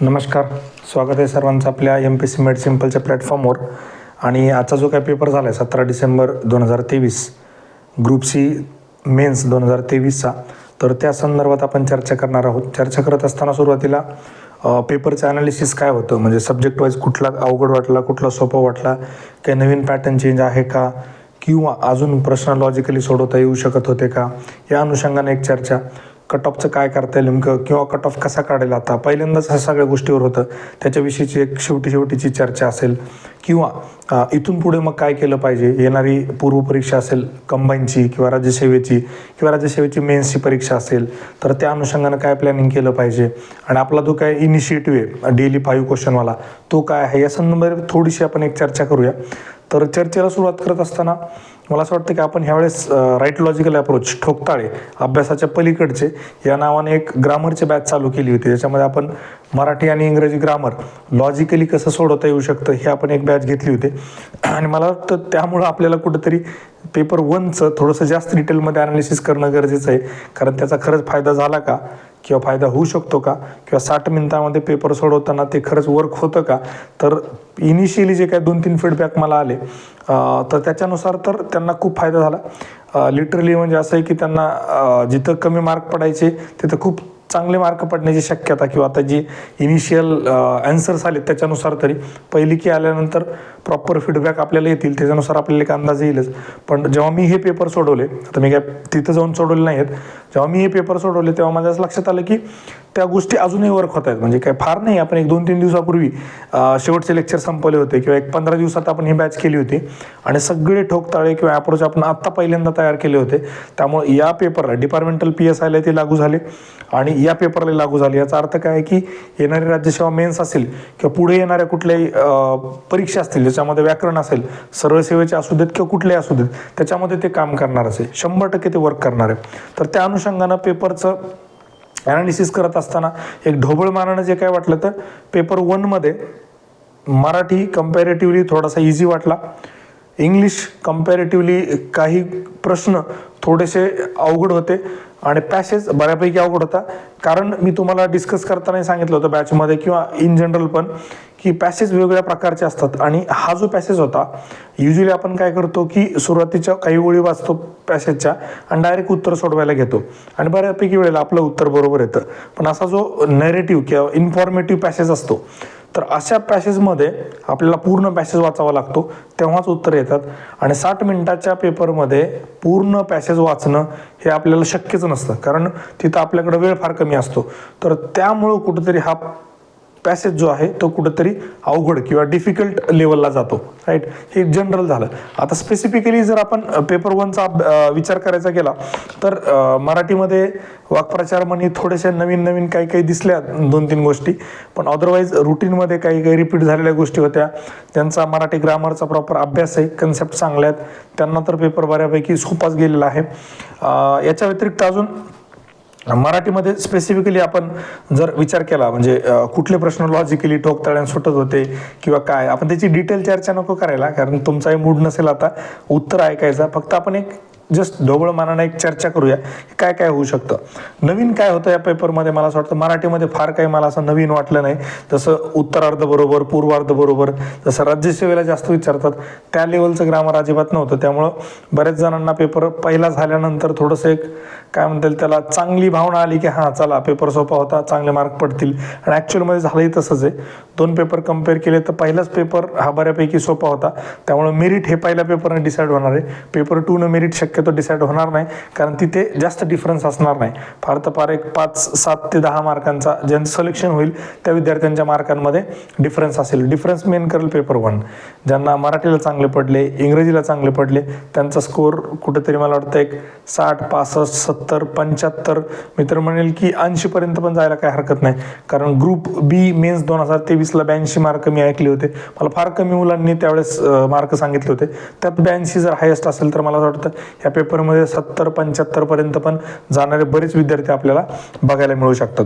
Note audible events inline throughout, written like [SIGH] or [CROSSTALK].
नमस्कार. स्वागत आहे सर्वांचं आपल्या एम पी सी मेड सिम्पलच्या प्लॅटफॉर्मवर आणि आजचा जो काय पेपर झाला आहे सतरा डिसेंबर दोन हजार तेवीस ग्रुप सी मेन्स दोन हजार तेवीसचा तर त्या संदर्भात आपण चर्चा करणार आहोत. चर्चा करत असताना सुरुवातीला पेपरचं ॲनालिसिस काय होतं? म्हणजे सब्जेक्ट वाईज कुठला अवघड वाटला कुठला सोपा वाटला काही नवीन पॅटर्न चेंज आहे का? किंवा अजून प्रश्न लॉजिकली सोडवता येऊ शकत होते का? या अनुषंगाने एक चर्चा. कट ऑफचं काय करता येईल नेमकं? किंवा कट ऑफ कसा काढेल आता? पहिल्यांदाच ह्या सगळ्या गोष्टीवर होतं. त्याच्याविषयीची एक शेवटी शेवटीची चर्चा असेल. किंवा इथून पुढे मग काय केलं पाहिजे? येणारी पूर्वपरीक्षा असेल कंबाईनची किंवा राज्यसेवेची किंवा राज्यसेवेची मेन्सची परीक्षा असेल तर त्या अनुषंगानं काय प्लॅनिंग केलं पाहिजे? आणि आपला जो काय इनिशिएटिव्ह आहे डेली फाईव्ह क्वेश्चनवाला तो काय आहे? या संदर्भात थोडीशी आपण एक चर्चा करूया. तर चर्चेला सुरुवात करत असताना मला असं वाटतं की आपण ह्यावेळेस राईट लॉजिकल अप्रोच ठोकताळे अभ्यासाच्या पलीकडचे या नावाने एक ग्रामरची बॅच चालू केली होती. ज्याच्यामध्ये आपण मराठी आणि इंग्रजी ग्रामर लॉजिकली कसं सोडवता येऊ शकतं हे आपण एक बॅच घेतली होती. आणि मला वाटतं त्यामुळं आपल्याला कुठंतरी पेपर वनचं थोडंसं जास्त डिटेलमध्ये अनालिसिस करणं गरजेचं आहे. कारण त्याचा खरंच फायदा झाला का? किंवा फायदा होऊ शकतो का? किंवा साठ मिनिटामध्ये पेपर सोडवताना ते खरंच वर्क होतं का? तर इनिशियली जे काय दोन तीन फीडबॅक मला आले तर त्याच्यानुसार तर त्यांना खूप फायदा झाला. लिटरली म्हणजे असं आहे की त्यांना जिथं कमी मार्क पडायचे तिथं खूप चांगले मार्क पडण्याची शक्यता किंवा आता जी इनिशियल ॲन्सर्स आले त्याच्यानुसार तरी पहिली की आल्यानंतर प्रॉपर फीडबॅक आपल्याला येतील त्याच्यानुसार आपल्याला एक अंदाज येईलच. पण जेव्हा मी हे पेपर सोडवले आता मी काय तिथं जाऊन सोडवले नाही आहेत जेव्हा मी हे पेपर सोडवले तेव्हा माझ्या असं लक्षात आलं की त्या गोष्टी अजूनही वर्क होत आहेत. म्हणजे काय फार नाही. आपण एक दोन तीन दिवसापूर्वी शेवटचे लेक्चर संपवले होते किंवा एक पंधरा दिवसात आपण ही बॅच केली होती. आणि सगळे ठोकताळे किंवा अप्रोच आपण आत्ता पहिल्यांदा तयार केले होते. त्यामुळे या पेपरला डिपार्टमेंटल पी एस आयला ते लागू झाले. आणि या पेपरला लागू झाले. याचा अर्थ काय आहे की येणारी राज्यसेवा मेन्स असेल किंवा पुढे येणाऱ्या कुठल्याही परीक्षा असतील ज्याच्यामध्ये व्याकरण असेल सरळ सेवेचे असू देत किंवा कुठलेही असू देत त्याच्यामध्ये ते काम करणार असेल. शंभर टक्के ते वर्क करणार आहे. तर त्या अनुषंगानं पेपरचं ॲनालिसिस करत असताना एक ढोबळ मानानं जे काय वाटलं तर पेपर वनमध्ये मराठी कम्पॅरेटिव्हली थोडासा इझी वाटला. इंग्लिश कम्पॅरेटिव्हली काही प्रश्न थोडेसे अवघड होते. आणि पॅसेज बऱ्यापैकी अवघड होता. कारण मी तुम्हाला डिस्कस करतानाही सांगितलं होतं बॅचमध्ये किंवा इन जनरल पण की पॅसेज वेगवेगळ्या प्रकारचे असतात. आणि हा जो पॅसेज होता युजली आपण काय करतो की सुरुवातीच्या काही ओळी वाचतो पॅसेजच्या आणि डायरेक्ट उत्तर सोडवायला घेतो. आणि बऱ्यापैकी वेळेला आपलं उत्तर बरोबर येतं. पण असा जो नॅरेटिव्ह किंवा इन्फॉर्मेटिव्ह पॅसेज असतो तर अशा पॅसेजमध्ये आपल्याला पूर्ण पॅसेज वाचावा लागतो तेव्हाच उत्तर येतात. आणि साठ मिनिटाच्या पेपरमध्ये पूर्ण पॅसेज वाचणं हे आपल्याला शक्यच नसतं कारण तिथं आपल्याकडे वेळ फार कमी असतो. तर त्यामुळं कुठंतरी हा पॅसेज जो आहे तो कुठंतरी अवघड किंवा डिफिकल्ट लेवलला जातो राईट हे जनरल झालं. आता स्पेसिफिकली जर आपण पेपर वनचा विचार करायचा गेला तर मराठीमध्ये वाक्प्रचार म्हणी थोडेसे नवीन नवीन काही काही दिसल्या दोन तीन गोष्टी पण अदरवाईज रुटीनमध्ये काही काही रिपीट झालेल्या गोष्टी होत्या. त्यांचा मराठी ग्रामरचा प्रॉपर अभ्यास आहे कन्सेप्ट चांगल्या आहेत. त्यांना तर पेपर बऱ्यापैकी सोपाच गेलेला आहे. याच्या व्यतिरिक्त अजून मराठीमध्ये स्पेसिफिकली आपण जर विचार केला म्हणजे कुठले प्रश्न लॉजिकली ठोकताळ्यान सुटत होते किंवा काय आपण त्याची डिटेल चर्चा नको करायला कारण तुमचाही मूड नसेल आता उत्तर ऐकायचा फक्त आपण एक जस्ट ढोबळ मानानं एक चर्चा करूया काय काय होऊ शकतं. नवीन काय होतं या पेपरमध्ये मला असं वाटतं मराठीमध्ये फार काही मला असं नवीन वाटलं नाही. जसं उत्तरार्ध बरोबर पूर्वार्ध बरोबर जसं राज्यसेवेला जास्त विचारतात त्या लेवलचं ग्रामर अजिबात नव्हतं. त्यामुळं बऱ्याच जणांना पेपर पहिला झाल्यानंतर थोडंसं एक काय म्हणता येईल त्याला चांगली भावना आली की हां चला पेपर सोपा होता चांगले मार्क पडतील. आणि ॲक्च्युअलमध्ये झालंही तसंच आहे. दोन पेपर कंपेअर केले तर पहिलाच पेपर हा बऱ्यापैकी सोपा होता. त्यामुळे मेरिट हे पहिल्या पेपरने डिसाईड होणार आहे. पेपर टूनं मेरिट शक्यतो डिसाईड होणार नाही कारण तिथे जास्त डिफरन्स असणार नाही. फार तर फार एक पाच सात ते दहा मार्कांचा ज्यांचं सिलेक्शन होईल त्या विद्यार्थ्यांच्या मार्कांमध्ये डिफरन्स असेल. डिफरन्स मेन करेल पेपर वन ज्यांना मराठीला चांगले पडले इंग्रजीला चांगले पडले त्यांचा स्कोअर कुठेतरी मला वाटतं एक साठ पासष्ट सत्तर पंच्याहत्तर. मी तर म्हणेल की ऐंशीपर्यंत पण जायला काही हरकत नाही. कारण ग्रुप बी मेन्स दोन हजार तेवीसला ब्याऐंशी मार्क मी ऐकले होते. मला फार कमी मुलांनी त्यावेळेस मार्क सांगितले होते. त्यात ब्याऐंशी जर हायेस्ट असेल तर मला असं वाटतं या पेपरमध्ये सत्तर पंच्याहत्तरपर्यंत पण जाणारे बरेच विद्यार्थी आपल्याला बघायला मिळू शकतात.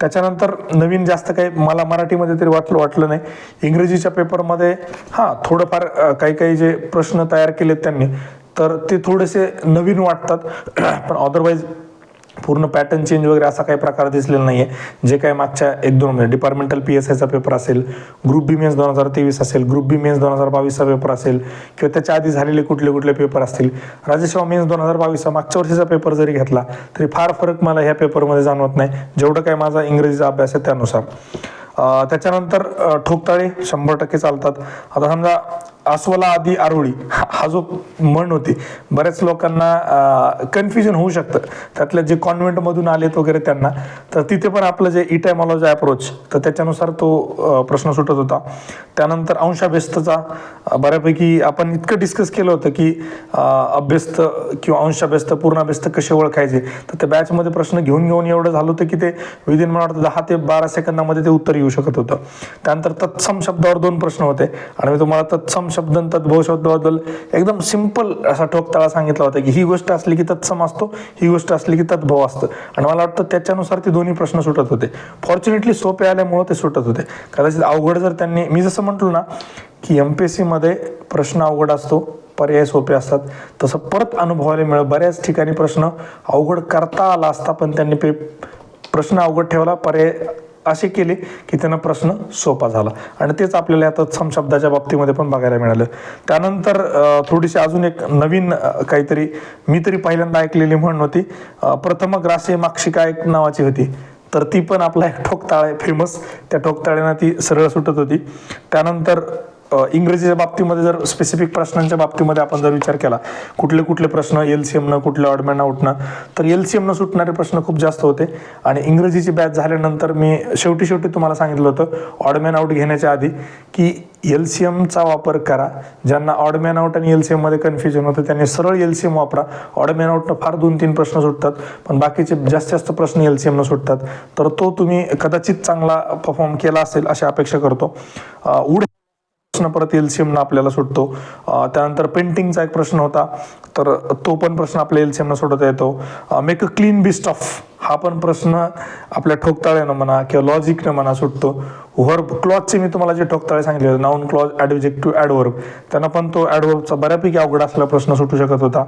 त्याच्यानंतर नवीन जास्त काही मला मराठीमध्ये तरी वाटलं वाटलं नाही. इंग्रजीच्या पेपरमध्ये हां थोडंफार काही काही जे प्रश्न तयार केलेत त्यांनी तर ते थोडेसे नवीन वाटतात. पण अदरवाईज पूर्ण पॅटर्न चेंज वगैरे असा काही प्रकार दिसलेला नाही आहे जे काय मागच्या एक दोन म्हणजे डिपार्टमेंटल पी एस आयचा पेपर असेल ग्रुप बी मेन्स दोन हजार तेवीस असेल ग्रुप बी मेन्स दोन हजार बावीसचा पेपर असेल किंवा त्याच्या आधी झालेले कुठले कुठले पेपर असतील राजेशवा मेन्स दोन हजार बावीसचा मागच्या वर्षीचा पेपर जरी घेतला तरी फार फरक मला ह्या पेपरमध्ये जाणवत नाही. जेवढं काय माझा इंग्रजीचा अभ्यास आहे त्यानुसार. त्याच्यानंतर ठोकताळे शंभर टक्के चालतात. आता समजा अस्वला आधी आरोळी हा जो म्हण होती बऱ्याच लोकांना कन्फ्युजन होऊ शकतं. त्यातल्या जे कॉन्व्हेंटमधून आलेत वगैरे त्यांना तर तिथे पण आपलं जे इटॅमॉलॉजी अप्रोच तर त्याच्यानुसार तो प्रश्न सुटत होता. त्यानंतर अंशाभ्यस्तचा बऱ्यापैकी आपण इतकं डिस्कस केलं होतं की अभ्यस्त किंवा अंशाभ्यस्त पूर्णाभ्यस्त कसे ओळखायचे तर त्या बॅचमध्ये प्रश्न घेऊन घेऊन एवढं झालं होतं की ते विदिन मला वाटतं दहा ते बारा सेकंदामध्ये ते उत्तर येऊ शकत होतं. त्यानंतर तत्सम शब्दावर दोन प्रश्न होते. आणि मी तुम्हाला तत्सम शब्द आणि शब्दाबद्दल एकदम सिंपल असा ठोकताळा सांगितला होता की ही गोष्ट असली की तत्सम असतो ही गोष्ट असली की तद्भव असतं. आणि मला वाटतं त्याच्यानुसार ते दोन्ही प्रश्न सुटत होते. फॉर्च्युनेटली सोपे आल्यामुळं ते सुटत होते. कदाचित अवघड जर त्यांनी मी जसं म्हटलो ना की एम पी एस सीमध्ये प्रश्न अवघड असतो पर्याय सोपे असतात तसं परत अनुभवायला मिळत बऱ्याच ठिकाणी प्रश्न अवघड करता आला असता पण त्यांनी पे प्रश्न अवघड ठेवला पर्याय असे केले की त्यांना प्रश्न सोपा झाला. आणि तेच आपल्याला आता सम शब्दाच्या बाबतीमध्ये पण बघायला मिळालं. त्यानंतर थोडीशी अजून एक नवीन काहीतरी मी तरी पहिल्यांदा ऐकलेली म्हण होती. प्रथम ग्रासे माक्षिका एक नावाची होती. तर ती पण आपला एक ठोकताळ आहे फेमस त्या ठोकताळ्यानं ती सरळ सुटत होती. त्यानंतर इंग्रजीच्या बाबतीमध्ये जर स्पेसिफिक प्रश्नांच्या बाबतीमध्ये आपण जर विचार केला कुठले कुठले प्रश्न एल सी एमनं कुठल्या ऑडमॅन उठणं तर एल सी एमनं सुटणारे प्रश्न खूप जास्त होते. आणि इंग्रजीची बॅच झाल्यानंतर मी शेवटी शेवटी तुम्हाला सांगितलं होतं ऑडमॅन आउट घेण्याच्या आधी की एल सी एमचा वापर करा. ज्यांना ऑडमॅन आउट आणि एल सी एममध्ये कन्फ्युजन होतं त्यांनी सरळ एल सी एम वापरा. ऑडमॅन आउटनं फार दोन तीन प्रश्न सुटतात पण बाकीचे जास्तीत जास्त प्रश्न एल सी एमनं सुटतात. तर तो तुम्ही कदाचित चांगला परफॉर्म केला असेल अशी अपेक्षा करतो. उड प्रश्न परत एल सी आपल्याला सुटतो. त्यानंतर पेंटिंगचा एक प्रश्न होता. तर तो पण प्रश्न आपल्या एल सी सोडवता येतो. Make a clean breast of हा पण प्रश्न आपल्या ठोकताळ्यानं म्हणा किंवा लॉजिकनं म्हणा सुटतो. वर्ब क्लॉजचे मी तुम्हाला जे ठोकताळे सांगितले होते नाऊन क्लॉज ॲडव्हेजेक्टिव्ह ॲडवर्ब त्यांना पण तो ॲडवर्बचा बऱ्यापैकी अवघड असलेला प्रश्न सुटू शकत होता.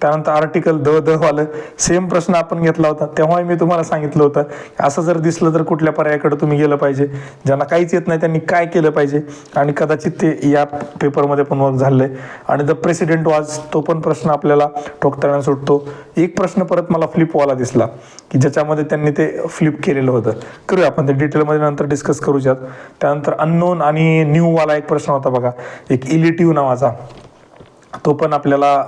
त्यानंतर आर्टिकल द द वालं सेम प्रश्न आपण घेतला होता. तेव्हाही मी तुम्हाला सांगितलं होतं असं जर दिसलं तर कुठल्या पर्यायाकडे तुम्ही गेलं पाहिजे? ज्यांना काहीच येत नाही त्यांनी काय केलं पाहिजे? आणि कदाचित ते या पेपरमध्ये पण वर्क झालं आहे आणि द प्रेसिडेंट वाज तो पण प्रश्न आपल्याला ठोकताळ्यानं सुटतो. एक प्रश्न परत मला फ्लिपवाला दिसला. की ज्याच्यामध्ये त्यांनी ते फ्लिप केलेलं होतं. करूया आपण ते डिटेलमध्ये नंतर डिस्कस करूयात त्यानंतर अननोन आणि न्यू वाला एक प्रश्न होता बघा. एक इलिटिव्ह नावाचा. तो पण आपल्याला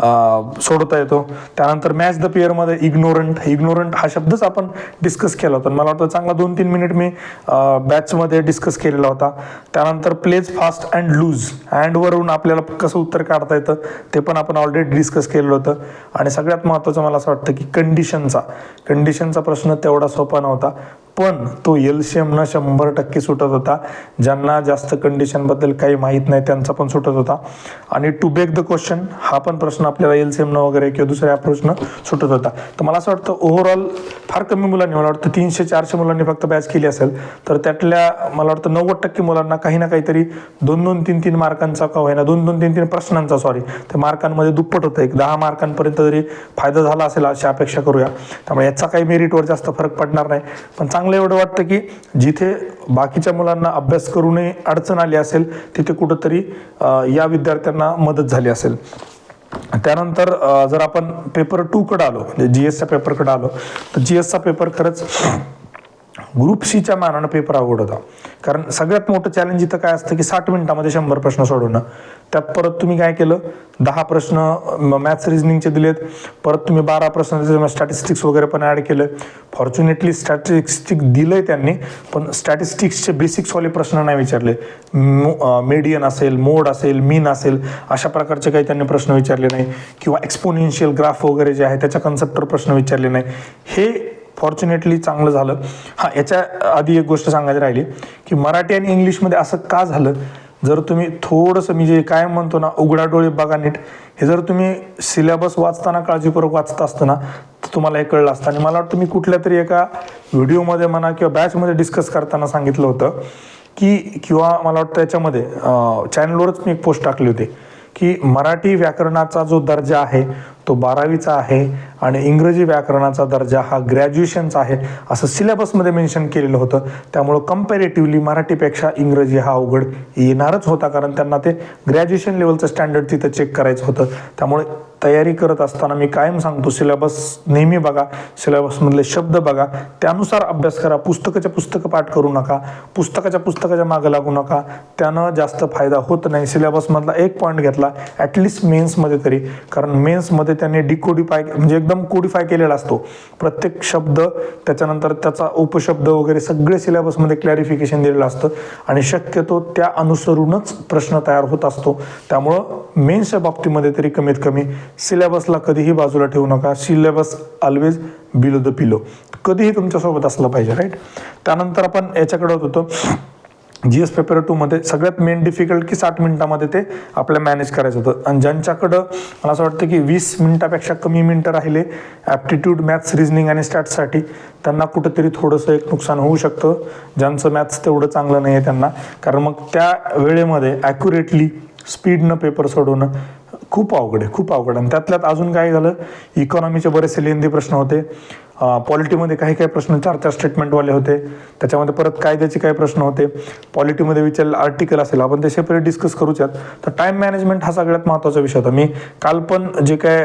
सोडवता येतो. त्यानंतर मॅच द पेअरमध्ये इग्नोरंट इग्नोरंट हा शब्दच आपण डिस्कस केला होता. मला वाटतं चांगला दोन तीन मिनिट मी बॅचमध्ये डिस्कस केलेला होता. त्यानंतर प्लेज फास्ट अँड लूज अँडवरून आपल्याला कसं उत्तर काढता येतं ते पण आपण ऑलरेडी डिस्कस केलेलं होतं. आणि सगळ्यात महत्त्वाचं मला असं वाटतं की कंडिशनचा कंडिशनचा प्रश्न तेवढा सोपा नव्हता. पण तो एल सी शंभर टक्के सुटत होता. ज्यांना जास्त कंडिशनबद्दल काही माहीत नाही त्यांचा पण सुटत होता. आणि टू बेक द क्वेश्चन हा पण प्रश्न आपल्याला एल सी वगैरे किंवा दुसऱ्या अप्रोचनं सुटत होता. तर मला असं वाटतं ओव्हरऑल फार कमी मुलांनी मला वाटतं तीनशे चारशे मुलांनी फक्त बॅच केली असेल. तर त्यातल्या मला वाटतं नव्वद टक्के मुलांना काही ना काहीतरी दोन दोन तीन तीन मार्कांचा का होईना दोन दोन तीन तीन प्रश्नांचा सॉरी ते मार्कांमध्ये दुप्पट होतं. एक दहा मार्कांपर्यंत जरी फायदा झाला असेल अशी अपेक्षा करूया. त्यामुळे याचा काही मेरिटवर जास्त फरक पडणार नाही. पण चांगलं एवढं वाटतं की जिथे बाकीच्या मुलांना अभ्यास करूनही अडचण आली असेल तिथे कुठंतरी या विद्यार्थ्यांना मदत झाली असेल. त्यानंतर जर आपण पेपर टूकडे आलो म्हणजे जी एसच्या पेपरकडे आलो तर जी एसचा पेपर खरंच ग्रुप सीच्या मानानं पेपर अवघड होता. कारण सगळ्यात मोठं चॅलेंज इथं काय असतं की साठ मिनिटामध्ये शंभर प्रश्न सोडवणं. त्यात परत तुम्ही काय केलं? दहा प्रश्न मॅथ्स रिजनिंगचे दिलेत. परत तुम्ही बारा प्रश्न स्टॅटिस्टिक्स वगैरे पण ॲड केलं. फॉर्च्युनेटली स्टॅटिस्टिक दिलंय त्यांनी पण स्टॅटिस्टिक्सचे बेसिक्सवाले प्रश्न नाही विचारले. मेडियन असेल मोड असेल मीन असेल अशा प्रकारचे काही त्यांनी प्रश्न विचारले नाही. किंवा एक्सपोनेन्शियल ग्राफ वगैरे जे आहे त्याच्या कन्सेप्टवर प्रश्न विचारले नाही. हे फॉर्च्युनेटली चांगलं झालं. हां याच्या आधी एक गोष्ट सांगायची राहिली की मराठी आणि इंग्लिशमध्ये असं का झालं? जर तुम्ही थोडंसं मी जे काय म्हणतो ना उघडा डोळे बघा नीट. हे जर तुम्ही सिलेबस वाचताना काळजीपूर्वक वाचत असतं ना तर तुम्हाला हे कळलं असतं. आणि मला वाटतं मी कुठल्या तरी एका व्हिडिओमध्ये म्हणा किंवा बॅचमध्ये डिस्कस करताना सांगितलं होतं की किंवा मला वाटतं याच्यामध्ये चॅनलवरच मी एक पोस्ट टाकली होती की मराठी व्याकरणाचा जो दर्जा आहे तो बारावीचा आहे आणि इंग्रजी व्याकरणाचा दर्जा हा ग्रॅज्युएशनचा आहे असं सिलेबसमध्ये मेन्शन केलेलं होतं. त्यामुळं कम्पॅरेटिव्हली मराठीपेक्षा इंग्रजी हा अवघड येणारच होता कारण त्यांना ते ग्रॅज्युएशन लेवलचं स्टँडर्ड तिथं चेक करायचं होतं. त्यामुळे तयारी करत असताना मी कायम सांगतो सिलेबस नेहमी बघा सिलेबसमधले शब्द बघा त्यानुसार अभ्यास करा पुस्तकाच्या पुस्तकं पाठ करू नका पुस्तकाच्या पुस्तकाच्या मागं लागू नका त्यानं जास्त फायदा होत नाही. सिलेबसमधला एक पॉईंट घेतला ॲटलिस्ट मेन्समध्ये तरी कारण मेन्समध्ये त्यांनी डिकोडिफाय म्हणजे एकदम कोडिफाय केलेला असतो. प्रत्येक शब्द त्याच्यानंतर त्याचा उपशब्द वगैरे सगळे सिलेबसमध्ये क्लॅरिफिकेशन दिलेलं असतं. आणि शक्यतो त्या अनुसरूनच प्रश्न तयार होत असतो. त्यामुळं मेन्सच्या बाबतीमध्ये तरी कमीत कमी सिलेबसला कधीही बाजूला ठेवू नका. Syllabus always below the pillow कधीही तुमच्यासोबत असलं पाहिजे राईट त्यानंतर आपण याच्याकडे होतो. जी एस पेपर टूमध्ये सगळ्यात मेन डिफिकल्ट की साठ मिनिटामध्ये ते आपल्याला मॅनेज करायचं होतं. आणि ज्यांच्याकडं मला असं वाटतं की वीस मिनिटापेक्षा कमी मिनटं राहिले ॲप्टिट्यूड मॅथ्स रिझनिंग आणि स्टॅटसाठी त्यांना कुठंतरी थोडंसं एक नुकसान होऊ शकतं. ज्यांचं मॅथ्स तेवढं चांगलं नाही आहे त्यांना. कारण मग त्या वेळेमध्ये ॲक्युरेटली स्पीडनं पेपर सोडवणं खूप अवघड आहे खूप अवघड आणि त्यातल्यात अजून काय झालं? इकॉनॉमीचे बरेचसे लेंदी प्रश्न होते. पॉलिटीमध्ये काही काही प्रश्न चार चार स्टेटमेंटवाले होते. त्याच्यामध्ये परत कायद्याचे काही प्रश्न होते. पॉलिटीमध्ये विचारलेलं आर्टिकल असेल आपण ते सेपरेट डिस्कस करूच्यात तर टाईम मॅनेजमेंट हा सगळ्यात महत्त्वाचा विषय होता. मी काल पण जे काय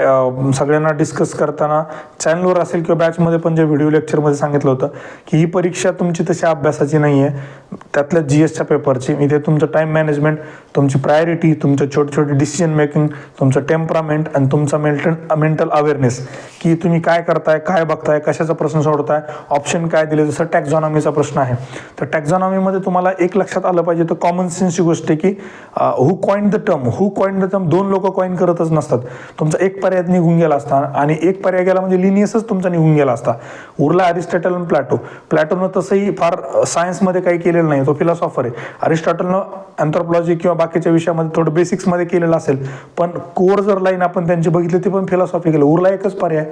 सगळ्यांना डिस्कस करताना चॅनलवर असेल किंवा बॅचमध्ये पण जे व्हिडिओ लेक्चरमध्ये सांगितलं होतं की ही परीक्षा तुमची तशी अभ्यासाची नाही आहे त्यातल्या जी एसच्या पेपरची इथे तुमचं टाईम मॅनेजमेंट तुमची प्रायोरिटी तुमचं छोटे छोटे डिसिजन मेकिंग तुमचं टेम्परामेंट आणि तुमचा मेंटल मेंटल अवेअरनेस की तुम्ही काय करताय काय बघताय कशाचा प्रश्न सोडताय? ऑप्शन काय दिले? जसं टॅक्झॉनॉमीचा प्रश्न आहे. तर टॅक्झॉनॉमीमध्ये तुम्हाला एक लक्षात आलं पाहिजे तर कॉमन सेन्सची गोष्ट आहे की who coin the term who coin the term दोन लोक कॉइन करतच नसतात. तुमचा एक पर्याय निघून गेला असता आणि एक पर्याय गेला म्हणजे लिनियसच तुमचा निघून गेला असता. उरला अरिस्टॉटल आणि प्लॅटो प्लॅटोनं तसंही फार सायन्समध्ये काही केलेलं नाही. तो फिलॉसॉफर आहे. अरिस्टॉटलनं अँथ्रोपॉलॉजी किंवा बाकीच्या विषयामध्ये थोडं बेसिक्समध्ये केलेलं असेल. पण कोर जर लाईन आपण त्यांची बघितली ती पण फिलॉसॉफी केलं. उरला एकच पर्याय.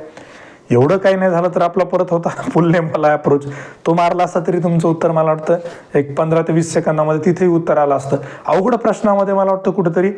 एवढं काही नाही झालं तर आपला परत होता. फुल नेमला अप्रोच तो मारला असता तरी तुमचं उत्तर मला वाटतं. एक पंधरा ते वीस सेकंदामध्ये तिथेही उत्तर आलं असतं. अवघड प्रश्नामध्ये मला वाटतं कुठेतरी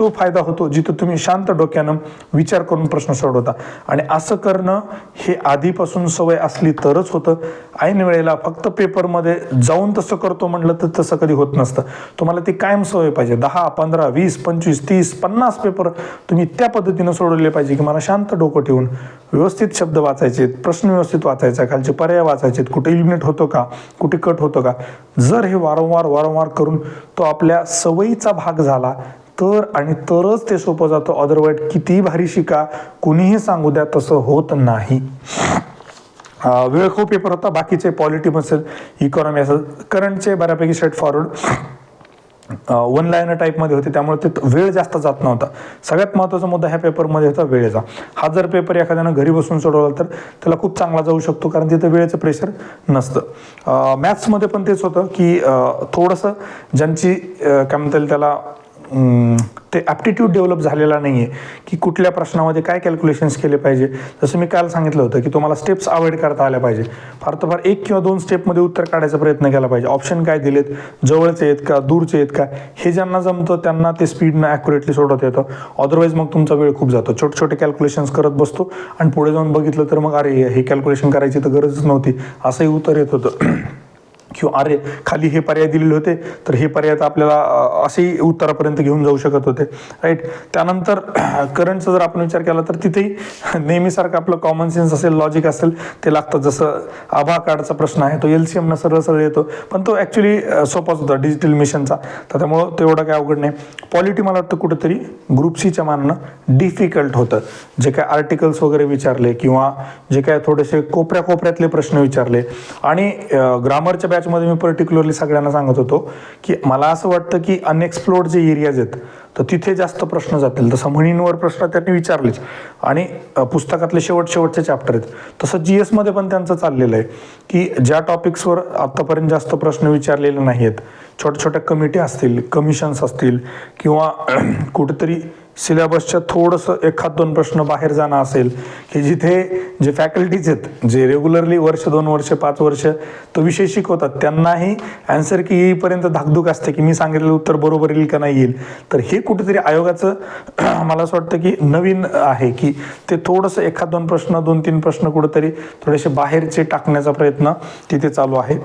तो फायदा होतो जिथं तुम्ही शांत डोक्यानं विचार करून प्रश्न सोडवता. आणि असं करणं हे आधीपासून सवय असली तरच होतं. ऐन वेळेला फक्त पेपरमध्ये जाऊन तसं करतो म्हटलं तर तसं कधी होत नसतं. तुम्हाला ती कायम सवय पाहिजे. दहा पंधरा वीस पंचवीस तीस पन्नास पेपर तुम्ही त्या पद्धतीनं सोडवले पाहिजे की मला शांत डोकं ठेवून व्यवस्थित शब्द वाचायचे प्रश्न व्यवस्थित वाचायचा खालचे पर्याय वाचायचे कुठे इलिमिनेट होतो का कुठे कट होतो का. जर हे वारंवार वारंवार करून तो आपल्या सवयीचा भाग झाला तर आणि तरच ते सोपं जातं. अदरवाईज कितीही भारी शिका कुणीही सांगू द्या तसं होत नाही. वेळ खूप पेपर होता बाकीचे पॉलिटी असेल इकॉनॉमी असेल करंटचे बऱ्यापैकी स्ट्रेट फॉरवर्ड वन लाईनर टाईपमध्ये होते त्यामुळे ते वेळ जास्त जात नव्हता. सगळ्यात महत्त्वाचा मुद्दा ह्या पेपरमध्ये होता वेळेचा हा जर पेपर एखाद्यानं घरी बसून सोडवला तर त्याला खूप चांगला जाऊ शकतो कारण तिथं वेळेचं प्रेशर नसतं. मॅथ्समध्ये पण तेच होतं की थोडंसं ज्यांची काय म्हणता येईल त्याला ते ॲप्टिट्यूड डेव्हलप झालेला नाही आहे की कुठल्या प्रश्नामध्ये काय कॅल्क्युलेशन्स केले पाहिजे. जसं मी काल सांगितलं होतं की तुम्हाला स्टेप्स अवॉइड करता आल्या पाहिजे. फार तर फार एक किंवा दोन स्टेपमध्ये उत्तर काढायचा प्रयत्न केला पाहिजे. ऑप्शन काय दिलेत? जवळचे आहेत का? दूरचे आहेत का? हे ज्यांना जमतं त्यांना ते स्पीडनं ॲक्युरेटली सोडवता येतं. अदरवाईज मग तुमचा वेळ खूप जातो. छोटे छोटे कॅल्क्युलेशन्स करत बसतो आणि पुढे जाऊन बघितलं तर मग अरे हे कॅल्क्युलेशन करायची तर गरजच नव्हती. असंही उत्तर येत होतं. किंवा अरे खाली हे पर्याय दिलेले होते तर हे पर्याय तर आपल्याला असेही उत्तरापर्यंत घेऊन जाऊ शकत होते. राईट त्यानंतर [CLEARS THROAT] करंटचा जर आपण विचार केला तर तिथेही [LAUGHS] नेहमीसारखं आपलं कॉमन सेन्स असेल लॉजिक असेल ते लागतं. जसं आभा कार्डचा प्रश्न आहे तो एल सी एमनं सरळ सरळ येतो पण तो ॲक्च्युली सोपाच होता डिजिटल मिशनचा तर त्यामुळं तेवढं काय अवघड नाही. पॉलिटी मला वाटतं कुठंतरी ग्रुप सीच्या मानणं डिफिकल्ट होतं. जे काय आर्टिकल्स वगैरे विचारले किंवा जे काय थोडेसे कोपऱ्या कोपऱ्यातले प्रश्न विचारले. आणि ग्रामरच्या बॅचमध्ये मी पर्टिक्युलरली सगळ्यांना सांगत होतो की मला असं वाटतं की अनएक्सप्लोर्ड जे एरियाज आहेत तर तिथे जास्त प्रश्न जातील. तसं म्हणींवर प्रश्न त्यांनी विचारलेच. आणि पुस्तकातले शेवट शेवटचे चॅप्टर आहेत. तसं जी एसमध्ये पण त्यांचं चाललेलं आहे की ज्या टॉपिक्सवर आत्तापर्यंत जास्त प्रश्न विचारलेले नाही आहेत छोट्या छोट्या कमिटी असतील कमिशन्स असतील किंवा [CLEARS THROAT] कुठेतरी सिलेबसच्या थोडंसं एखाद दोन प्रश्न बाहेर जाणं असेल की जिथे जे फॅकल्टीज आहेत जे रेग्युलरली वर्ष दोन वर्ष पाच वर्ष तो विषय शिकवतात त्यांनाही ॲन्सर की येईपर्यंत धाकधूक असते की मी सांगितलेलं उत्तर बरोबर येईल का नाही येईल. तर हे कुठेतरी आयोगाचं [CLEARS THROAT] मला असं वाटतं की नवीन आहे की ते थोडंसं एखाद दोन प्रश्न दोन तीन प्रश्न कुठेतरी थोडेसे बाहेरचे टाकण्याचा प्रयत्न तिथे चालू आहे.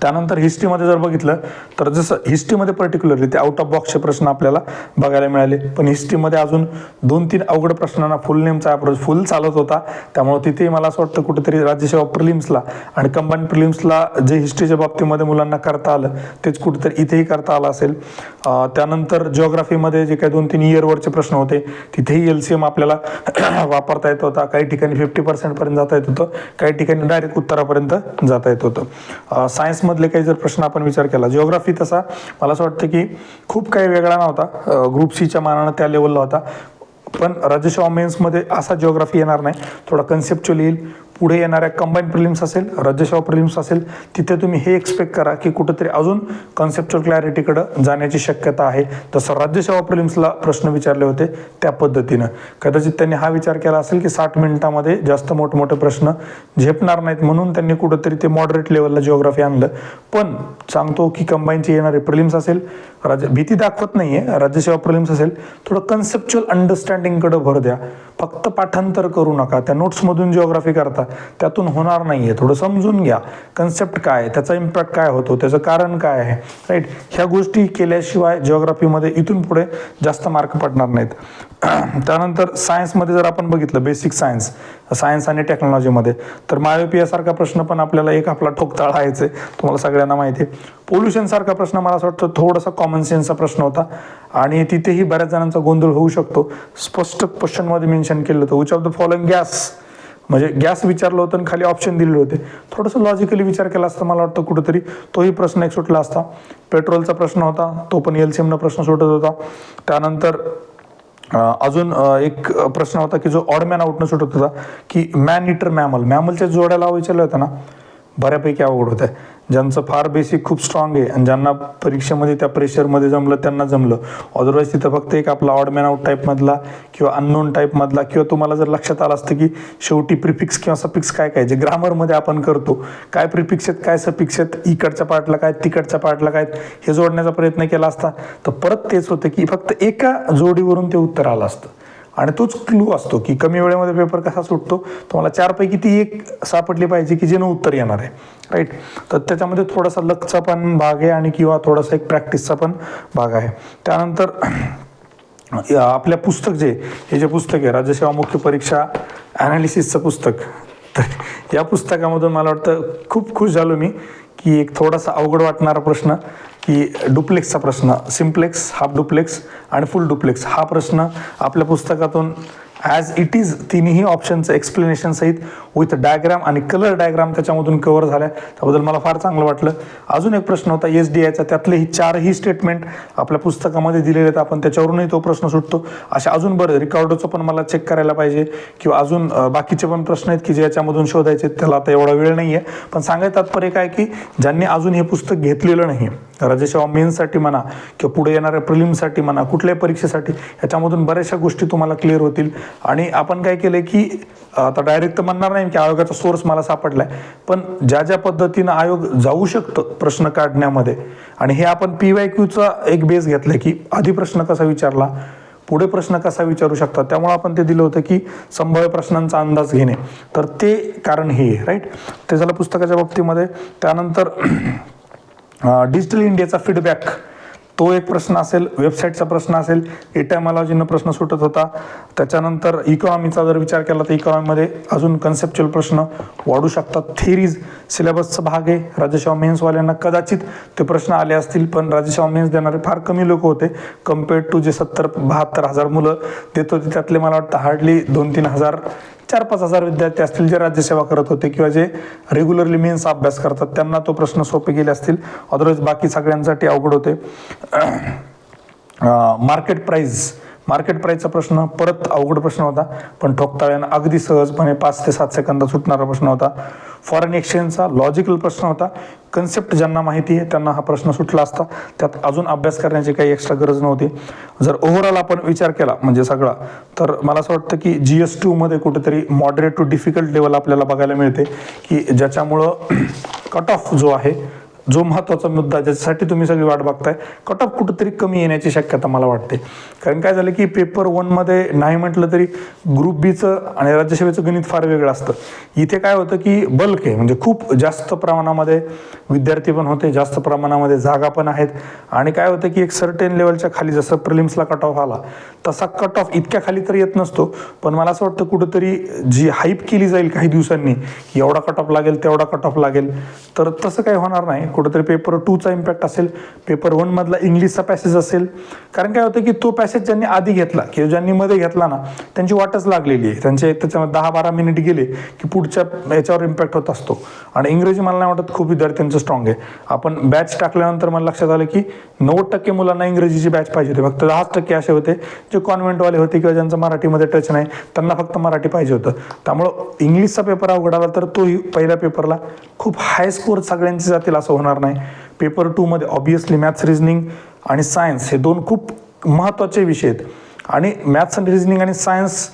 त्यानंतर हिस्ट्रीमध्ये जर बघितलं तर जसं हिस्ट्रीमध्ये पर्टिक्युलरली ते आउट ऑफ बॉक्सचे प्रश्न आपल्याला बघायला मिळाले. पण हिस्ट्रीमध्ये अजून दोन तीन अवघड प्रश्नांना फुल नेमचा अप्रोच फुल चालत होता. त्यामुळे तिथे मला असं वाटतं कुठेतरी राज्यसेवा प्रिलिम्सला आणि कंबाईन प्रिलिम्सला जे हिस्ट्रीच्या बाबतीमध्ये मुलांना करता आलं तेच कुठेतरी इथेही करता आलं असेल. त्यानंतर जिओग्राफीमध्ये जे काही दोन तीन इयरवरचे प्रश्न होते तिथेही एल सी एम आपल्याला [CLEARS THROAT] वापरता येत होता. काही ठिकाणी फिफ्टी पर्सेंटपर्यंत जाता येत होतं काही ठिकाणी डायरेक्ट उत्तरापर्यंत जाता येत होतं. सायन्स सायन्समधले काही जर प्रश्न आपण विचार केला जिओग्राफी तसा मला असं वाटतं की खूप काही वेगळा नव्हता. ग्रुप सीच्या मानानं त्या लेवलला होता. पण राजेश मेन्समध्ये असा जिओग्राफी येणार नाही. थोडा कन्सेप्च्युअल येईल पुढे येणाऱ्या कंबाईन प्रिलिम्स असेल राज्यसेवा प्रिलिम्स असेल तिथे तुम्ही हे एक्सपेक्ट करा की कुठेतरी अजून कन्सेप्च्युअल क्लॅरिटीकडं जाण्याची शक्यता आहे. तसं राज्यसेवा प्रिलिम्सला प्रश्न विचारले होते त्या पद्धतीनं. कदाचित त्यांनी हा विचार केला असेल की साठ मिनिटामध्ये जास्त मोठमोठे प्रश्न झेपणार नाहीत म्हणून त्यांनी कुठेतरी ते मॉडरेट लेवलला जिओग्राफी आणलं. पण सांगतो की कंबाईनचे येणारे प्रिलिम्स असेल राज्य भीती दाखवत नाही आहे राज्यसेवा प्रिलिम्स असेल थोडं कन्सेप्च्युअल अंडरस्टँडिंगकडे भर द्या. फक्त पाठांतर करू नका त्या नोट्समधून जिओग्राफी करता त्यातून होणार नाहीये. थोडं समजून घ्या. कन्सेप्ट काय आहे, त्याचा इम्पॅक्ट काय होतो? त्याचं कारण काय आहे? राईट ह्या गोष्टी केल्याशिवाय जिओग्राफीमध्ये इथून पुढे जास्त मार्क पडणार नाहीत. [CLEARS THROAT] त्यानंतर सायन्समध्ये जर आपण बघितलं बेसिक सायन्स सायन्स आणि टेक्नॉलॉजीमध्ये तर मायोपियासारखा प्रश्न पण आपल्याला एक आपला ठोकताळ आहे. तुम्हाला सगळ्यांना माहिती आहे. पोल्युशन सारखा प्रश्न मला असं वाटतं थोडासा कॉमन सेन्सचा प्रश्न होता. आणि तिथेही बऱ्याच जणांचा गोंधळ होऊ शकतो. स्पष्ट क्वेश्चनमध्ये मेन्शन केलं होतं which of the following gas म्हणजे गॅस विचारलं होतं आणि खाली ऑप्शन दिलेले होते. थोडंसं लॉजिकली विचार केला असता मला वाटतं कुठंतरी. तोही प्रश्न एक सुटला असता. पेट्रोलचा प्रश्न होता तो पण एल सी एमनं प्रश्न सुटत होता. त्यानंतर अजून एक प्रश्न होता की जो ऑड मॅन आउटनं सुटत होता की मॅन इटर मॅमल मॅमलच्या जोड्याला विचारलं होतं ना. बऱ्यापैकी अवघड होतं ज्यांचं फार बेसिक खूप स्ट्रॉंग आहे आणि ज्यांना परीक्षेमध्ये त्या प्रेशरमध्ये जमलं त्यांना जमलं. अदरवाईज तिथं फक्त एक आपला ऑड मॅन आउट टाईपमधला किंवा अननोन टाईपमधला किंवा तुम्हाला जर लक्षात आलं असतं की शेवटी प्रिफिक्स किंवा सपिक्स काय काय जे ग्रामरमध्ये आपण करतो काय प्रिफिक्स आहेत काय सफिक्स आहेत इकडच्या पार्टला काय तिकडच्या पार्टला काय हे जोडण्याचा प्रयत्न केला असता तर परत तेच होतं की फक्त एका जोडीवरून ते उत्तर आलं असतं. आणि तोच क्लू असतो की कमी वेळेमध्ये पेपर कसा सुटतो? तुम्हाला चारपैकी ती एक सापडली पाहिजे की जेणं उत्तर येणार आहे. राईट तर त्याच्यामध्ये थोडासा लकचा पण भाग आहे आणि किंवा थोडासा एक प्रॅक्टिसचा पण भाग आहे. त्यानंतर [CLEARS THROAT] आपल्या पुस्तक जे हे जे पुस्तक आहे राज्यसेवा मुख्य परीक्षा ॲनालिसिसचं पुस्तक. तर या पुस्तकामधून मला वाटतं खूप खुश झालो मी. की एक थोडासा अवघड वाटणारा प्रश्न की डुप्लेक्सचा प्रश्न. सिम्प्लेक्स हाफ डुप्लेक्स आणि फुल डुप्लेक्स. हा प्रश्न आपल्या पुस्तकातून ॲज इट इज तिन्ही ऑप्शनचं एक्सप्लेनेशन सहित विथ डायग्राम आणि कलर डायग्राम त्याच्यामधून कव्हर झाल्या. त्याबद्दल मला फार चांगलं वाटलं. अजून एक प्रश्न होता एस डी आयचा त्यातलेही चारही स्टेटमेंट आपल्या पुस्तकामध्ये दिलेले आहेत. आपण त्याच्यावरूनही तो प्रश्न सुटतो. अशा अजून बरं रिकॉर्डोचं पण मला चेक करायला पाहिजे. किंवा अजून बाकीचे पण प्रश्न आहेत की जे याच्यामधून शोधायचे आहेत. त्याला आता एवढा वेळ नाही आहे पण सांगायचं तात्पर्य काय की ज्यांनी अजून हे पुस्तक घेतलेलं नाही राज्यसेवा मेन्ससाठी म्हणा किंवा पुढे येणाऱ्या प्रिलिमसाठी म्हणा कुठल्याही परीक्षेसाठी ह्याच्यामधून बऱ्याचशा गोष्टी तुम्हाला क्लिअर होतील. आणि आपण काय केलं की आता डायरेक्ट तर म्हणणार नाही की आयोगाचा सोर्स मला सापडला आहे पण ज्या ज्या पद्धतीनं आयोग जाऊ शकतं प्रश्न काढण्यामध्ये आणि हे आपण पी वाय क्यूचा एक बेस घेतलाय की आधी प्रश्न कसा विचारला पुढे प्रश्न कसा विचारू शकतात त्यामुळे आपण ते दिलं होतं की संभाव्य प्रश्नांचा अंदाज घेणे. तर ते कारण हे आहे राईट ते झालं पुस्तकाच्या बाबतीमध्ये. त्यानंतर डिजिटल इंडियाचा फीडबॅक तो एक प्रश्न असेल वेबसाईटचा प्रश्न असेल एटॅमॉलॉजीनं प्रश्न सुटत होता. त्याच्यानंतर इकॉनॉमीचा जर विचार केला तर इकॉनॉमीमध्ये अजून कन्सेप्च्युअल प्रश्न वाढू शकतात. थेरीज सिलेबसचा भाग आहे. राज्यसेवा मेन्सवाल्यांना कदाचित ते प्रश्न आले असतील पण राज्यसेवा मेन्स देणारे फार कमी लोक होते. कम्पेअर्ड टू जे सत्तर बहात्तर हजार मुलं देत होते त्यातले मला वाटतं हार्डली दोन तीन हजार चार पाच हजार विद्यार्थी असतील जे राज्यसेवा करत होते किंवा जे रेग्युलरली मेन्स अभ्यास करतात त्यांना तो प्रश्न सोपे गेले असतील. अदरवाईज बाकी सगळ्यांसाठी अवघड होते. मार्केट प्राईज मार्केट प्राईजचा प्रश्न परत अवघड प्रश्न होता पण ठोकताळ्यानं अगदी सहजपणे पाच ते सात सेकंदात सुटणारा प्रश्न होता. फॉरेन एक्सचेंजचा लॉजिकल प्रश्न होता. कन्सेप्ट ज्यांना माहिती आहे त्यांना हा प्रश्न सुटला असता. त्यात अजून अभ्यास करण्याची काही एक्स्ट्रा गरज नव्हती. जर ओव्हरऑल आपण विचार केला म्हणजे सगळा तर मला असं वाटतं की जी एस टूमध्ये कुठेतरी मॉडरेट टू डिफिकल्ट लेवल आपल्याला बघायला मिळते की ज्याच्यामुळं [CLEARS THROAT] कट ऑफ जो आहे जो महत्त्वाचा मुद्दा ज्याच्यासाठी तुम्ही सगळी वाट बघताय कट ऑफ कुठंतरी कमी येण्याची शक्यता मला वाटते. कारण काय झालं की पेपर वनमध्ये नाही म्हटलं तरी ग्रुप बीचं आणि राज्यसेवेचं गणित फार वेगळं असतं. इथे काय होतं की बल्क आहे म्हणजे खूप जास्त प्रमाणामध्ये विद्यार्थी पण होते जास्त प्रमाणामध्ये जागा पण आहेत. आणि काय होतं की एक सर्टेन लेवलच्या खाली जसं प्रिलिम्सला कट ऑफ आला तसा कट ऑफ इतक्या खाली तर येत नसतो. पण मला असं वाटतं कुठंतरी जी हाईप केली जाईल काही दिवसांनी की एवढा कट ऑफ लागेल तेवढा कट ऑफ लागेल तर तसं काही होणार नाही. कुठंतरी पेपर टूचा इम्पॅक्ट असेल पेपर वनमधला इंग्लिशचा पॅसेज असेल. कारण काय होतं की तो पॅसेज ज्यांनी आधी घेतला किंवा ज्यांनी मध्ये घेतला ना त्यांची वाटच लागलेली आहे. त्यांचे त्याच्यामध्ये दहा बारा मिनिट गेले की पुढच्या याच्यावर इम्पॅक्ट होत असतो. आणि इंग्रजी मला नाही वाटत खूप विद्यार्थ्यांचं स्ट्रॉंग आहे. आपण बॅच टाकल्यानंतर मला लक्षात आलं की नव्वद टक्के मुलांना इंग्रजीची बॅच पाहिजे होती. फक्त दहाच टक्के असे होते जे कॉन्व्हेंटवाले होते किंवा ज्यांचं मराठीमध्ये टच नाही त्यांना फक्त मराठी पाहिजे होतं. त्यामुळं इंग्लिशचा पेपर अवघड आला तर तोही पहिल्या पेपरला खूप हाय स्कोर सगळ्यांचे जातील असं होणार नाही. पेपर टूमध्ये ऑब्विसली मॅथ्स रिझनिंग आणि सायन्स हे दोन खूप महत्त्वाचे विषय आहेत. आणि मॅथ्स आणि रिझनिंग आणि सायन्स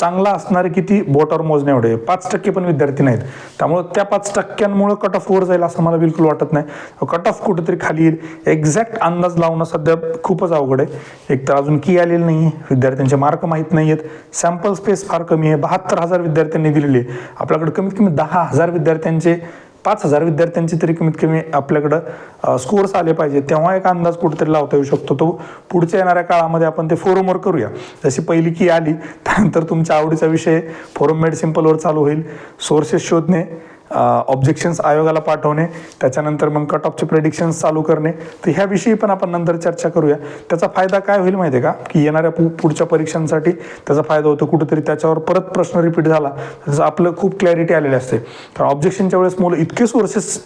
चांगला असणारे किती? बोटावर मोजणे एवढे. पाच टक्के पण विद्यार्थी नाहीत. त्यामुळं त्या पाच टक्क्यांमुळं कट ऑफ वर जाईल असं मला बिलकुल वाटत नाही. कट ऑफ कुठेतरी खाली येईल. एक्झॅक्ट अंदाज लावणं सध्या खूपच अवघड आहे. एक तर अजून की आलेलं नाही विद्यार्थ्यांचे मार्क माहीत नाही आहेत सॅम्पल स्पेस फार कमी आहे. बहात्तर हजार विद्यार्थ्यांनी दिलेली आहे. आपल्याकडे कमीत कमी दहा हजार विद्यार्थ्यांचे पाच हजार विद्यार्थ्यांचे तरी कमीत कमी आपल्याकडं स्कोर्स आले पाहिजे तेव्हा एक अंदाज कुठेतरी लावता येऊ शकतो. तो पुढच्या येणाऱ्या काळामध्ये आपण ते फोरमवर करूया. जशी पहिली की आली त्यानंतर तुमच्या आवडीचा विषय फोरम मेड सिम्पलवर चालू होईल. सोर्सेस शोधणे ऑब्जेक्शन्स आयोगाला पाठवणे त्याच्यानंतर मग कट ऑफचे प्रेडिक्शन्स चालू करणे. तर ह्याविषयी पण आपण नंतर चर्चा करूया. त्याचा फायदा काय होईल माहिती आहे का? की येणाऱ्या पु पुढच्या परीक्षांसाठी त्याचा फायदा होतो कुठेतरी त्याच्यावर परत प्रश्न रिपीट झाला त्याचं आपलं खूप क्लॅरिटी आलेली असते. कारण ऑब्जेक्शनच्या वेळेस मुलं इतके सोर्सेस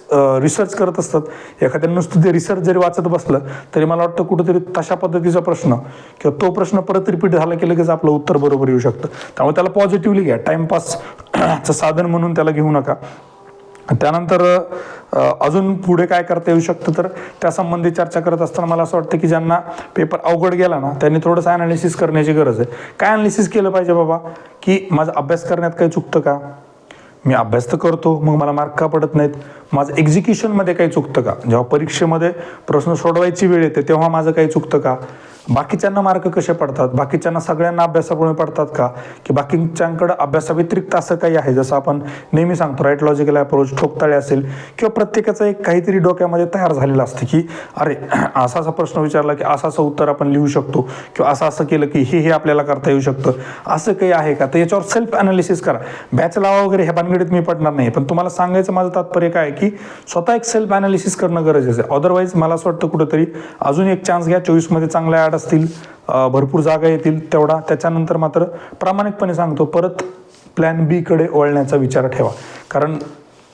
रिसर्च करत असतात एखाद्या नुसतं ते रिसर्च जरी वाचत बसलं तरी मला वाटतं कुठेतरी तशा पद्धतीचा प्रश्न किंवा तो प्रश्न परत रिपीट झाला की लगेच आपलं उत्तर बरोबर येऊ शकतं. त्यामुळे त्याला पॉझिटिव्हली घ्या. टाइमपासचं साधन म्हणून त्याला घेऊ नका. त्यानंतर अजून पुढे काय करता येऊ शकतं तर त्यासंबंधी चर्चा करत असताना मला असं वाटतं की ज्यांना पेपर अवघड गेला ना त्यांनी थोडंसं अनालिसिस करण्याची गरज आहे. काय अनालिसिस केलं पाहिजे बाबा? की माझा अभ्यास करण्यात काही चुकतं का? मी अभ्यास तर करतो मग मला मार्क का पडत नाहीत? माझं एक्झिक्युशनमध्ये काही चुकतं का? जेव्हा परीक्षेमध्ये प्रश्न सोडवायची वेळ येते तेव्हा माझं काही चुकतं का? बाकीच्यांना मार्क कसे पडतात? बाकीच्यांना सगळ्यांना अभ्यासामुळे पडतात का? की बाकीच्यांकडं अभ्यासाव्यतिरिक्त असं काही आहे? जसं आपण नेहमी सांगतो राईट लॉजिकल अप्रोच ठोकताळे असेल किंवा प्रत्येकाचं एक काहीतरी डोक्यामध्ये तयार झालेलं असतं की अरे [CLEARS THROAT] असा असा प्रश्न विचारला की असं असं उत्तर आपण लिहू शकतो किंवा असं असं केलं की हे हे आपल्याला करता येऊ शकतं. असं काही आहे का? तर याच्यावर सेल्फ अनालिसिस करा. बॅच लावा वगैरे ह्या भानगडीत मी पडणार नाही. पण तुम्हाला सांगायचं माझं तात्पर्य काय आहे की स्वतः एक सेल्फ अनालिसिस करणं गरजेचं आहे. अदरवाईज मला असं वाटतं कुठंतरी अजून एक चान्स घ्या. चोवीसमध्ये चांगला ॲड असतील भरपूर जागा येतील तेवढा. त्याच्यानंतर मात्र प्रामाणिकपणे सांगतो परत प्लॅन बीकडे वळण्याचा विचार ठेवा. कारण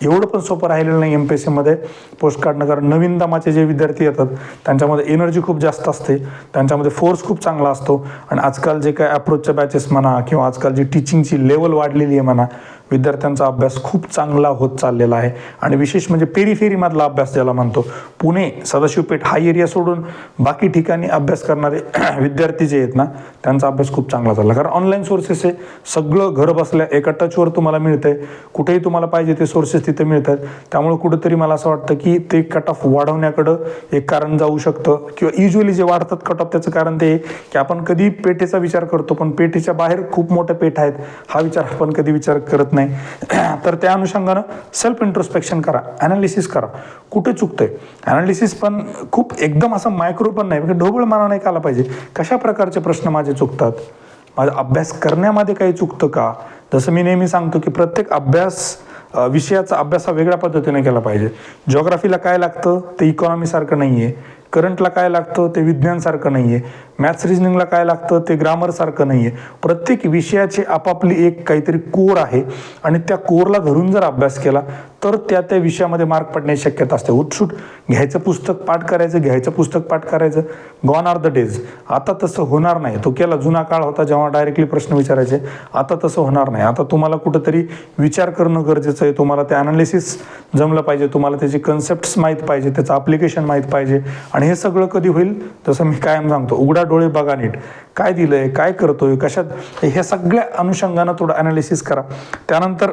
एवढं पण सोपं राहिलेलं नाही एम पी एस सीमध्ये पोस्ट काढणं कारण नवीन दमाचे जे विद्यार्थी येतात त्यांच्यामध्ये एनर्जी खूप जास्त असते. त्यांच्यामध्ये फोर्स खूप चांगला असतो. आणि आजकाल जे काय अप्रोचच्या बॅचेस म्हणा किंवा आजकाल जी टीचिंगची लेवल वाढलेली आहे म्हणा विद्यार्थ्यांचा अभ्यास खूप चांगला होत चाललेला आहे. आणि विशेष म्हणजे पेरीफेरीमधला अभ्यास ज्याला म्हणतो पुणे सदाशिवपेठ हा एरिया सोडून बाकी ठिकाणी अभ्यास करणारे [CLEARS THROAT] विद्यार्थी जे आहेत ना त्यांचा अभ्यास खूप चांगला चालला कारण ऑनलाईन सोर्सेस आहे सगळं घर बसल्या एका टचवर तुम्हाला मिळतंय. कुठेही तुम्हाला पाहिजे ते सोर्सेस तिथे मिळतात. त्यामुळे कुठेतरी मला असं वाटतं की ते कट ऑफ वाढवण्याकडं एक कारण जाऊ शकतं. किंवा युजली जे वाढतात कट ऑफ त्याचं कारण ते आहे की आपण कधी पेठेचा विचार करतो पण पेठेच्या बाहेर खूप मोठ्या पेठ आहेत. हा विचार आपण कधी विचार करत नाही. [CLEARS THROAT] तर त्या अनुषंगानं सेल्फ इंट्रोस्पेक्शन करा अनालिसिस करा. कुठे चुकतंय? अनालिसिस पण खूप एकदम असं मायक्रो पण नाही ढोबळ माना नाही आला पाहिजे. कशा प्रकारचे प्रश्न माझे चुकतात? माझा अभ्यास करण्यामध्ये काही चुकतं का? जसं मी नेहमी सांगतो की प्रत्येक अभ्यास विषयाचा अभ्यास हा वेगळ्या पद्धतीने केला पाहिजे. जॉग्राफीला काय लागतं? ते इकॉनॉमीसारखं नाही आहे करंटला काय लागतं ते विज्ञानसारखं नाही आहे मॅथ्स रिजनिंगला काय लागतं ते ग्रामरसारखं नाही आहे प्रत्येक विषयाची आपापली एक काहीतरी कोर आहे. आणि त्या कोरला धरून जर अभ्यास केला तर त्या त्या विषयामध्ये मार्क पडण्याची शक्यता असते. उठसूट घ्यायचं पुस्तक पाठ करायचं घ्यायचं पुस्तक पाठ करायचं गॉन आर द डेज आता तसं होणार नाही. तो केला जुना काळ होता जेव्हा डायरेक्टली प्रश्न विचारायचे. आता तसं होणार नाही. आता तुम्हाला कुठंतरी विचार करणं गरजेचं आहे. तुम्हाला ते अनालिसिस जमलं पाहिजे. तुम्हाला त्याचे कन्सेप्ट्स माहीत पाहिजे. त्याचं अप्लिकेशन माहीत पाहिजे. आणि हे सगळं कधी होईल? तसं मी कायम सांगतो. उघडा डोळे बघा नीट. काय दिलं आहे काय करतोय? कशात? ह्या सगळ्या अनुषंगानं थोडं अनालिसिस करा. त्यानंतर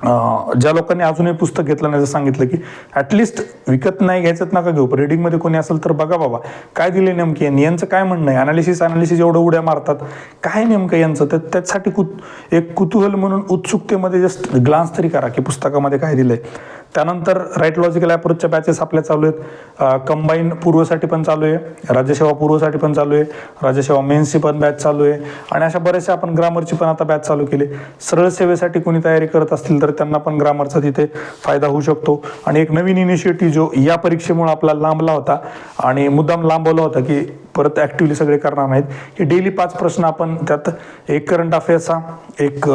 ज्या लोकांनी अजूनही पुस्तक घेतलं नाही जर सांगितलं की ॲटलिस्ट विकत नाही घ्यायचं नका घेऊ रिडिंगमध्ये कोणी असेल तर बघा बाबा काय दिले नेमके यांनी? यांचं काय म्हणणं आहे? अनालिसिस अनालिसिस एवढं उड्या मारतात. काय नेमकं यांचं? तर त्याच्यासाठी कुत एक कुतूहल म्हणून उत्सुकतेमध्ये जस्ट ग्लान्स तरी करा की पुस्तकामध्ये काय दिलं आहे त्यानंतर राईट लॉजिकल ॲप्रोचच्या बॅचेस आपल्या चालू आहेत. कंबाईन पूर्वसाठी पण चालू आहे. राज्यसेवा पूर्वसाठी पण चालू आहे. राज्यसेवा मेन्सची पण बॅच चालू आहे. आणि अशा बऱ्याचशा आपण ग्रामरची पण आता बॅच चालू केली. सरळ सेवेसाठी कोणी तयारी करत असतील तर त्यांना पण ग्रामरचा तिथे फायदा होऊ शकतो. आणि एक नवीन इनिशिएटिव्ह जो या परीक्षेमुळे आपला लांबला होता आणि मुद्दाम लांबवला होता की परत ॲक्टिव्हली सगळे करणार नाहीत. हे डेली पाच प्रश्न आपण त्यात एक करंट अफेअर्सचा एक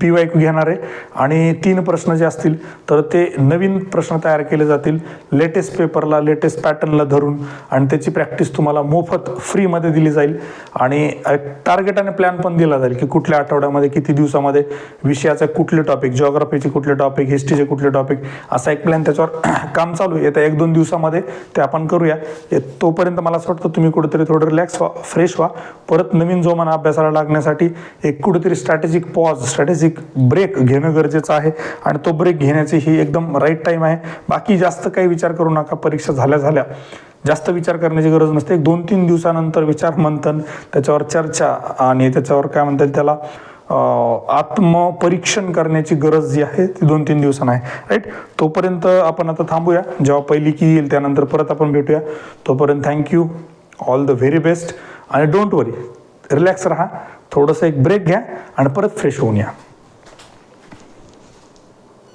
पी वाय घेणार आहे. आणि तीन प्रश्न जे असतील तर ते नवीन प्रश्न तयार केले जातील. लेटेस्ट पेपरला लेटेस्ट पॅटर्नला धरून. आणि त्याची प्रॅक्टिस तुम्हाला मोफत फ्रीमध्ये दिली जाईल. आणि टार्गेट आणि प्लॅन पण दिला जाईल की कुठल्या आठवड्यामध्ये किती दिवसामध्ये विषयाचे कुठले टॉपिक जॉग्राफीचे कुठले टॉपिक हिस्ट्रीचे कुठले टॉपिक असा एक प्लॅन त्याच्यावर [CLEARS THROAT] काम चालू आहे. येत्या एक दोन दिवसामध्ये ते आपण करूया. तोपर्यंत मला असं वाटतं तुम्ही कुठेतरी थोडं रिलॅक्स व्हा फ्रेश व्हा. परत नवीन जोमान अभ्यासाला लागण्यासाठी एक कुठेतरी स्ट्रॅटेजिक पॉज स्ट्रॅटेजिक ब्रेक घेणं गरजेचं आहे. आणि तो ब्रेक घेण्याची ही एकदम राईट टाईम आहे. बाकी जास्त काही विचार करू नका परीक्षा झाल्या झाल्या. जास्त विचार करण्याची गरज नसते. एक दोन तीन दिवसानंतर विचार मंथन त्याच्यावर चर्चा आणि त्याच्यावर काय म्हणता येईल त्याला आत्मपरीक्षण करण्याची गरज जी आहे ती दोन तीन दिवसांना आहे. राईट तोपर्यंत आपण आता थांबूया. जेव्हा पहिली की येईल त्यानंतर परत आपण भेटूया. तोपर्यंत thank you all the very best आणि डोंट वरी रिलॅक्स राहा. थोडंसं एक ब्रेक घ्या आणि परत फ्रेश होऊन या.